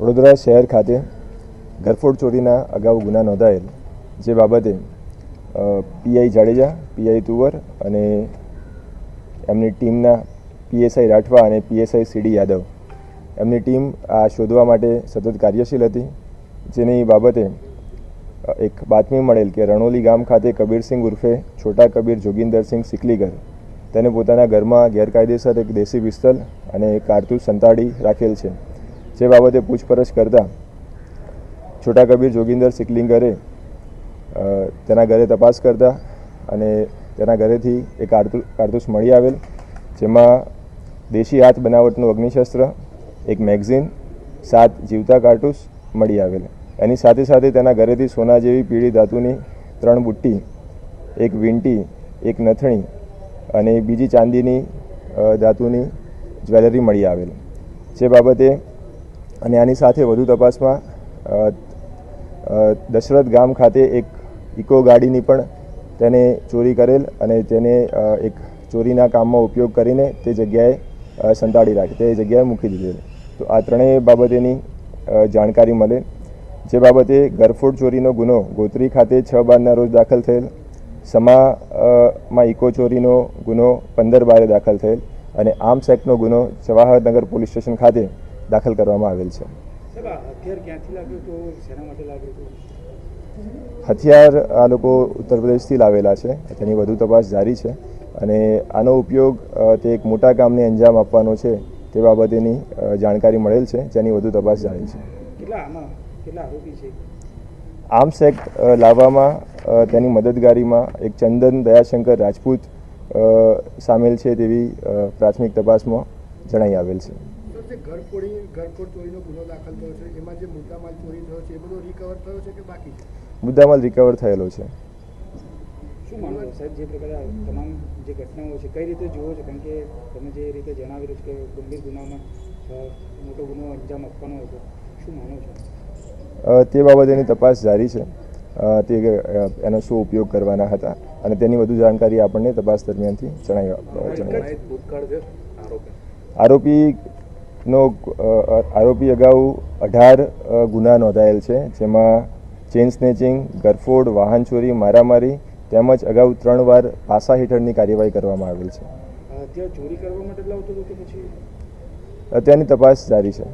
વડોદરા શહેર ખાતે ઘરફોડ ચોરીના અગાઉ ગુના નોંધાયેલ, જે બાબતે પીઆઈ જાડેજા પીઆઈ તુવર અને એમની ટીમના પીએસઆઈ રાઠવા અને પીએસઆઈ સીડી યાદવ, એમની ટીમ આ શોધવા માટે સતત કાર્યશીલ હતી, જેની બાબતે એક બાતમી મળેલ કે રણોલી ગામ ખાતે કબીરસિંહ ઉર્ફે છોટા કબીર જોગિંદરસિંહ સિકલીગર તેને પોતાના ઘરમાં ગેરકાયદેસર એક દેશી પિસ્તલ અને એક કારતૂસ સંતાડી રાખેલ છે. જે બાબતે પૂછપરછ કરતા છોટા કબીર જોગિંદર સિકલિંગરે તેના ઘરે તપાસ કરતા અને તેના ઘરેથી એક કારતૂ, કારતૂસ મળી આવેલ, જેમાં દેશી હાથ બનાવટનું અગ્નિશસ્ત્ર, એક મેગઝીન, સાત જીવતા કારતૂસ મળી આવેલ. એની સાથે સાથે તેના ઘરેથી સોના જેવી પીળી ધાતુની ત્રણ બુટ્ટી, એક વીંટી, એક નથણી અને બીજી ચાંદીની ધાતુની જ્વેલરી મળી આવેલ. જે બાબતે અને આની સાથે વધુ તપાસમાં દશરથ ગામ ખાતે એક ઇકો ગાડીની પણ તેને ચોરી કરેલ અને તેને એક ચોરીના કામમાં ઉપયોગ કરીને તે જગ્યાએ સંતાડી રાખી, તે જગ્યાએ મૂકી દીધેલ. તો આ ત્રણેય બાબતેની જાણકારી મળે. જે બાબતે ગરફોડ ચોરીનો ગુનો ગોત્રી ખાતે છ બારના રોજ દાખલ થયેલ. સમા અ, માં ઇકો ચોરીનો ગુનો પંદર બારે દાખલ થયેલ અને આર્મ્સ એક્ટનો ગુનો જવાહરનગર પોલીસ સ્ટેશન ખાતે દાખલ કરવામાં આવેલ છે. હથિયાર આ લોકો ઉત્તર પ્રદેશથી લાવેલા છે. તેની વધુ તપાસ જારી છે અને આનો ઉપયોગ તે એક મોટા કામને અંજામ આપવાનો છે તે બાબતેની જાણકારી મળેલ છે. જેની વધુ તપાસ જારી છે. કેટલા આમાં કેટલા આરોપી છે? આર્મ્સ એક્ટ લાવવામાં તેની મદદગારીમાં એક ચંદન દયાશંકર રાજપૂત સામેલ છે તેવી પ્રાથમિક તપાસમાં જણાઈ આવેલ છે. સર જે ઘરફોડી ઘરફોડ ચોરીનો ગુનો દાખલ થયો છે એમાં જે મુદ્દામાલ ચોરી થયો છે એ બધો રિકવર થયો છે કે બાકી છે? મુદ્દામાલ રિકવર થયેલો છે. શું માનો છો સાહેબ જે પ્રકારે તમામ જે ઘટનાઓ છે કઈ રીતે જુઓ છો? કારણ કે તમે જે રીતે જણાવી રહ્યું છે કે ગંભીર ગુનામાં મોટો ગુનો અંજામ આપવાનો હતો શું માનો છો? તે બાબતેની તપાસ જારી છે. તે એનો શું ઉપયોગ કરવાના હતા અને તેની વધુ જાણકારી આપણને તપાસ દરમિયાનથી જણાવી આરોપી. આરોપીનો આરોપી અગાઉ અઢાર ગુના નોંધાયેલ છે જેમાં ચેન સ્નેચિંગ ગરફોડ વાહન ચોરી મારામારી તેમજ અગાઉ ત્રણ વાર પાસા હેઠળની કાર્યવાહી કરવામાં આવેલ છે. હથિયાર ચોરી કરવા માટે લાવતો હતો કે પછી? અત્યારની તપાસ જારી છે.